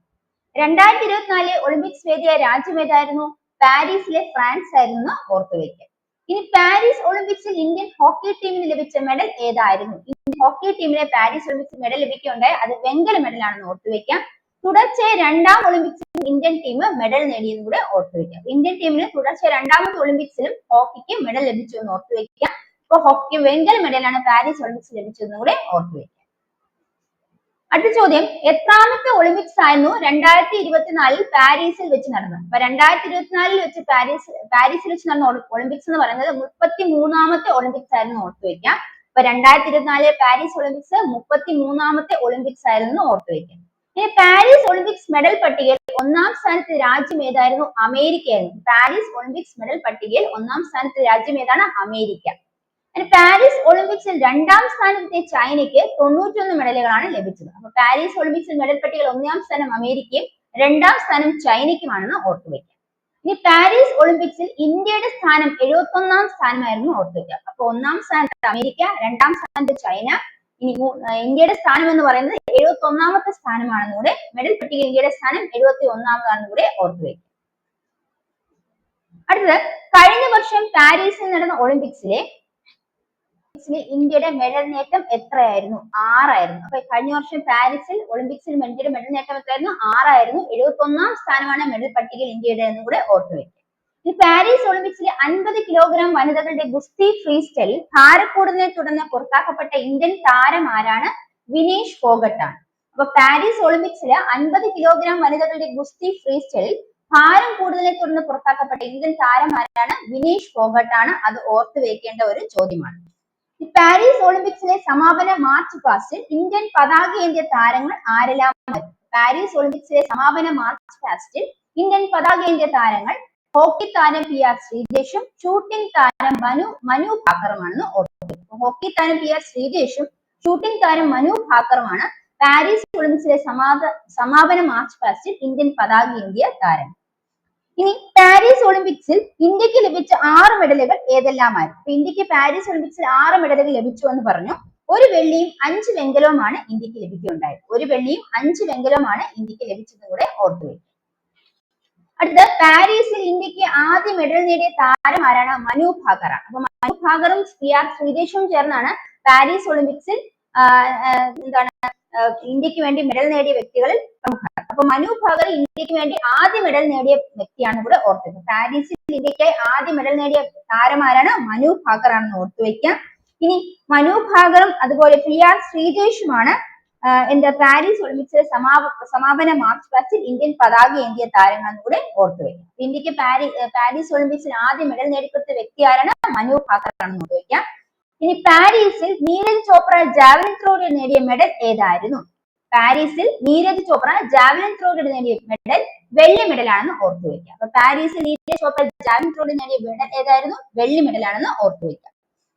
Speaker 1: രണ്ടായിരത്തി ഇരുപത്തിനാലിലെ ഒളിമ്പിക്സ് വേദിയായ രാജ്യം ഏതായിരുന്നു? പാരീസിലെ ഫ്രാൻസ് ആയിരുന്നു ഓർത്തു വെക്കുക ഇനി പാരീസ് ഒളിമ്പിക്സിൽ ഇന്ത്യൻ ഹോക്കി ടീമിന് ലഭിച്ച മെഡൽ ഏതായിരുന്നു? ഇന്ത്യൻ ഹോക്കി ടീമിന് പാരീസ് ഒളിമ്പിക്സിൽ മെഡൽ ലഭിക്കുകയുണ്ടായി. അത് വെങ്കല മെഡലാണെന്ന് ഓർത്തു വെക്കാം. തുടർച്ചയായ രണ്ടാം ഒളിമ്പിക്സിൽ ഇന്ത്യൻ ടീം മെഡൽ നേടിയെന്ന് കൂടെ ഓർത്തു വെക്കുക ഇന്ത്യൻ ടീമിന് തുടർച്ചയായ രണ്ടാമത്തെ ഒളിമ്പിക്സിലും ഹോക്കിക്ക് മെഡൽ ലഭിച്ചു എന്ന് ഓർത്തു വെക്കുക ഇപ്പൊ ഹോക്കി വെങ്കല മെഡലാണ് പാരീസ് ഒളിമ്പിക്സ് ലഭിച്ചതെന്ന് കൂടെ ഓർത്തു വെക്കുക അടുത്ത ചോദ്യം എത്രാമത്തെ ഒളിമ്പിക്സ് ആയിരുന്നു രണ്ടായിരത്തി ഇരുപത്തിനാലിൽ പാരീസിൽ വെച്ച് നടന്നത്? അപ്പൊ രണ്ടായിരത്തി ഇരുപത്തിനാലിൽ വെച്ച് പാരീസ് പാരീസിൽ വെച്ച് നടന്ന ഒളിമ്പിക്സ് എന്ന് പറയുന്നത് മുപ്പത്തി മൂന്നാമത്തെ ഒളിമ്പിക്സ് ആയിരുന്നു ഓർത്തു വെക്കുക അപ്പൊ രണ്ടായിരത്തി ഇരുപത്തിനാലിലെ പാരീസ് ഒളിമ്പിക്സ് മുപ്പത്തി മൂന്നാമത്തെ ഒളിമ്പിക്സ് ആയിരുന്നു ഓർത്തുവെക്കുക ഓർത്തു വെക്കാം ഇനി പാരീസ് ഒളിമ്പിക്സ് മെഡൽ പട്ടികയിൽ ഒന്നാം സ്ഥാനത്ത് രാജ്യം ഏതായിരുന്നു? അമേരിക്കയായിരുന്നു. പാരീസ് ഒളിമ്പിക്സ് മെഡൽ പട്ടികയിൽ ഒന്നാം സ്ഥാനത്ത് രാജ്യം ഏതാണ്? അമേരിക്ക. പാരീസ് ഒളിമ്പിക്സിൽ രണ്ടാം സ്ഥാനത്തെ ചൈനയ്ക്ക് തൊണ്ണൂറ്റൊന്ന് മെഡലുകളാണ് ലഭിച്ചത്. അപ്പൊ പാരീസ് ഒളിമ്പിക്സിൽ മെഡൽ പട്ടികയിൽ ഒന്നാം സ്ഥാനം അമേരിക്കയും രണ്ടാം സ്ഥാനം ചൈനയ്ക്കുമാണെന്ന് ഓർത്തുവെക്കുക ഇനി പാരീസ് ഒളിമ്പിക്സിൽ ഇന്ത്യയുടെ സ്ഥാനം എഴുപത്തി ഒന്നാം സ്ഥാനമായിരുന്നു ഓർത്തുവെക്കുക അപ്പൊ ഒന്നാം സ്ഥാനത്ത് അമേരിക്ക രണ്ടാം സ്ഥാനത്ത് ചൈന ഇനി ഇന്ത്യയുടെ സ്ഥാനം എന്ന് പറയുന്നത് എഴുപത്തി ഒന്നാമത്തെ സ്ഥാനമാണെന്ന് കൂടെ മെഡൽ പട്ടിക ഇന്ത്യയുടെ സ്ഥാനം എഴുപത്തി ഒന്നാമതാണെന്ന് കൂടെ ഓർത്തു ഓർത്തുവെക്കുക അടുത്തത് കഴിഞ്ഞ വർഷം പാരീസിൽ നടന്ന ഒളിമ്പിക്സിലെ ഇന്ത്യയുടെ മെഡൽ നേട്ടം എത്രയായിരുന്നു? ആറായിരുന്നു. അപ്പൊ കഴിഞ്ഞ വർഷം പാരീസിൽ ഒളിമ്പിക്സിൽ ഇന്ത്യയുടെ മെഡൽ നേട്ടം എത്രയായിരുന്നു? ആറായിരുന്നു. എഴുപത്തി ഒന്നാം സ്ഥാനമാണ് മെഡൽ പട്ടികയിൽ ഇന്ത്യയുടെ എന്ന് കൂടെ ഓർത്തുവെക്കുക ഈ പാരീസ് ഒളിമ്പിക്സിലെ അൻപത് കിലോഗ്രാം വനിതകളുടെ ഗുസ്തി ഫ്രീ സ്റ്റൈലിൽ ഭാരക്കൂടുതലിനെ തുടർന്ന് പുറത്താക്കപ്പെട്ട ഇന്ത്യൻ താരം ആരാണ്? വിനേഷ് ആണ് അപ്പൊ പാരീസ് ഒളിമ്പിക്സിലെ അൻപത് കിലോഗ്രാം വനിതകളുടെ ഗുസ്തി ഫ്രീ സ്റ്റൈലിൽ ഭാരം കൂടുതലെ തുടർന്ന് പുറത്താക്കപ്പെട്ട ഇന്ത്യൻ താരം ആരാണ്? വിനേഷ് ആണ് അത് ഓർത്തു വെക്കേണ്ട ഒരു ചോദ്യമാണ്. ഈ പാരീസ് ഒളിമ്പിക്സിലെ സമാപന മാർച്ച് പാസ്റ്റിൽ ഇന്ത്യൻ പതാക ഏന്തിയ താരങ്ങൾ ആരെല്ലാം പാരീസ് ഒളിമ്പിക്സിലെ സമാപന മാർച്ച് പാസ്റ്റിൽ ഇന്ത്യൻ പതാക ഏന്തിയ താരങ്ങൾ ഹോക്കി താരം പി ആർ ശ്രീജേഷും ഷൂട്ടിംഗ് താരം മനു മനു ഭാക്കറുമാണെന്ന് ഓർക്കുക ഹോക്കി താരം പി ആർ ശ്രീജേഷും ഷൂട്ടിംഗ് താരം മനു ഭാക്കറുമാണ് പാരീസ് ഒളിമ്പിക്സിലെ സമാപ സമാപന മാർച്ച് പാസ്റ്റിൽ ഇന്ത്യൻ പതാക ഏന്തിയ താരം. ഇനി പാരീസ് ഒളിമ്പിക്സിൽ ഇന്ത്യയ്ക്ക് ലഭിച്ച ആറ് മെഡലുകൾ ഏതെല്ലാമായിരുന്നു? ഇന്ത്യയ്ക്ക് പാരീസ് ഒളിമ്പിക്സിൽ ആറ് മെഡലുകൾ ലഭിച്ചു എന്ന് പറഞ്ഞു. ഒരു വെള്ളിയും അഞ്ച് വെങ്കലവുമാണ് ഇന്ത്യയ്ക്ക് ലഭിക്കുകയുണ്ടായത്. ഒരു വെള്ളിയും അഞ്ച് വെങ്കലവുമാണ് ഇന്ത്യയ്ക്ക് ലഭിച്ചതും കൂടെ ഓർത്തു അടുത്ത പാരീസിൽ ഇന്ത്യയ്ക്ക് ആദ്യ മെഡൽ നേടിയ താരം ആരാണ്? മനു ഭാക്കർ അപ്പൊ മനു ഭാക്കറും പി ആർ ശ്രീദേശും ചേർന്നാണ് പാരീസ് ഒളിമ്പിക്സിൽ എന്താണ് ഇന്ത്യയ്ക്ക് വേണ്ടി മെഡൽ നേടിയ വ്യക്തികളിൽ പ്രമുഖർ. അപ്പൊ മനു ഭാക്കർ ഇന്ത്യയ്ക്ക് വേണ്ടി ആദ്യ മെഡൽ നേടിയ വ്യക്തിയാണ് ഇവിടെ ഓർത്തത് പാരീസിൽ ഇന്ത്യയ്ക്ക് ആദ്യ മെഡൽ നേടിയ താരമാരാണ് മനു ഭാക്കർ ആണെന്ന് ഓർത്തു വെക്കാം ഇനി മനു ഭാഗറും അതുപോലെ പി ആർ ശ്രീജേഷുമാണ് ആ, എന്താ പാരീസ് ഒളിമ്പിക്സിലെ സമാപ സമാപന മാർച്ച് പാസ്റ്റിൽ ഇന്ത്യൻ പതാക ഏന്തിയ താരങ്ങളെന്ന് കൂടെ ഓർത്തു വെക്കാം ഇന്ത്യയ്ക്ക് പാരീ പാരീസ് ഒളിമ്പിക്സിൽ ആദ്യ മെഡൽ നേടിക്കൊടുത്ത വ്യക്തി ആരാണ്? മനു ഭാക്കർ ആണെന്ന് ഓർത്തു വെക്കാം ഇനി പാരീസിൽ നീരജ് ചോപ്ര ജാവലിൻ ത്രോയിൽ നേടിയ മെഡൽ ഏതായിരുന്നു? പാരീസിൽ നീരജ് ചോപ്ര ജാവലിൻ ത്രോയിൽ നേടിയ മെഡൽ വെള്ളി മെഡലാണെന്ന് ഓർത്തു വെക്കുക അപ്പൊ പാരീസിൽ നീരജ് ചോപ്ര ജാവലിൻ ത്രോയിൽ നേടിയ മെഡൽ ഏതായിരുന്നു? വെള്ളി മെഡലാണെന്ന് ഓർത്തു വെക്കുക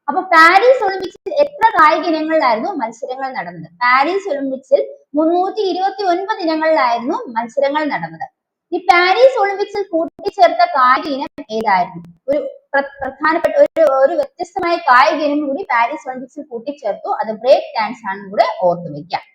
Speaker 1: അപ്പൊ പാരീസ് ഒളിമ്പിക്സിൽ എത്ര കായിക ഇനങ്ങളിലായിരുന്നു മത്സരങ്ങൾ നടന്നത്? പാരീസ് ഒളിമ്പിക്സിൽ മുന്നൂറ്റി ഇരുപത്തി ഒൻപത് ഇനങ്ങളിലായിരുന്നു മത്സരങ്ങൾ നടന്നത്. ഈ പാരീസ് ഒളിമ്പിക്സിൽ കൂട്ടിച്ചേർത്ത കായിക ഇനം ഏതായിരുന്നു? ഒരു പ്ര- പ്രധാനപ്പെട്ട ഒരു ഒരു വ്യത്യസ്തമായ കായിക ഇനം കൂടി പാരീസ് ഒളിമ്പിക്സിൽ കൂട്ടിച്ചേർത്തു. അത് ബ്രേക്ക് ഡാൻസ് ആണെന്ന് കൂടെ ഓർത്തു വെക്കാം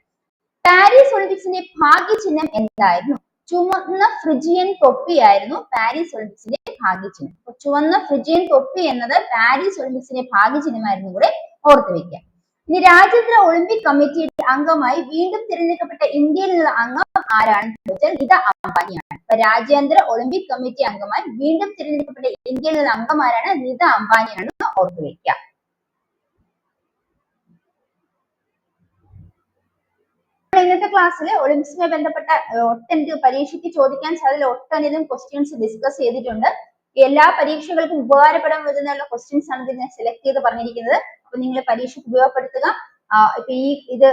Speaker 1: പാരീസ് ഒളിമ്പിക്സിന്റെ ഭാഗ്യചിഹ്നം എന്തായിരുന്നു? ചുവന്ന ഫ്രിജിയൻ തൊപ്പിയായിരുന്നു പാരീസ് ഒളിമ്പിക്സിന്റെ ഭാഗ്യചിഹ്നം. ചുവന്ന ഫ്രിജിയൻ തൊപ്പി എന്നത് പാരീസ് ഒളിമ്പിക്സിന്റെ ഭാഗ്യചിഹ്നമായിരുന്നു കൂടെ ഓർത്തു വെക്കുക ഇനി രാജ്യാന്തര ഒളിമ്പിക് കമ്മിറ്റിയുടെ അംഗമായി വീണ്ടും തിരഞ്ഞെടുക്കപ്പെട്ട ഇന്ത്യയിൽ നിന്നുള്ള അംഗം ആരാണെന്ന് ചോദിച്ചാൽ ഇത് അംബാനിയാണ്. അപ്പൊ രാജ്യാന്തര ഒളിമ്പിക് കമ്മിറ്റി അംഗമായി വീണ്ടും തിരഞ്ഞെടുക്കപ്പെട്ട ഇന്ത്യയിൽ നിന്നുള്ള അംഗമാരാണ് നിത അംബാനിയാണെന്ന് ഓർത്തു വെക്കുക ഇന്നത്തെ ക്ലാസ്സിൽ ഒളിമ്പിക്സുമായി ബന്ധപ്പെട്ട ഒട്ടനവധി പരീക്ഷയ്ക്ക് ചോദിക്കാൻ സാധ്യത ഒട്ടനവധി ക്വസ്റ്റ്യൻസ് ഡിസ്കസ് ചെയ്തിട്ടുണ്ട്. എല്ലാ പരീക്ഷകൾക്കും ഉപകാരപ്പെടാൻ വരുന്നുള്ള ക്വസ്റ്റ്യൻസ് ആണ് ഇതിനെ സെലക്ട് ചെയ്ത് പറഞ്ഞിരിക്കുന്നത്. അപ്പൊ നിങ്ങൾ പരീക്ഷയ്ക്ക് ഉപയോഗപ്പെടുത്തുക. ഇപ്പൊ ഈ ഇത്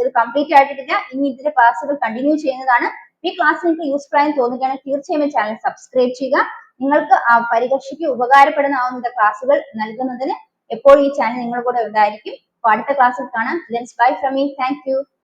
Speaker 1: ഇത് കംപ്ലീറ്റ് ആയിട്ടില്ല. ഇനി ഇതിന്റെ ക്ലാസ്സുകൾ കണ്ടിന്യൂ ചെയ്യുന്നതാണ്. ഈ ക്ലാസ് നിങ്ങൾക്ക് യൂസ്ഫുൾ തോന്നുകയാണെങ്കിൽ തീർച്ചയായും ചാനൽ സബ്സ്ക്രൈബ് ചെയ്യുക. നിങ്ങൾക്ക് ആ പരീക്ഷയ്ക്ക് ഉപകാരപ്പെടുന്ന ക്ലാസ്സുകൾ നൽകുന്നതിന് എപ്പോഴും ഈ ചാനൽ നിങ്ങളുടെ കൂടെ ഉണ്ടായിരിക്കും. അപ്പൊ അടുത്ത ക്ലാസ്സിൽ കാണാം. Bye from me thank you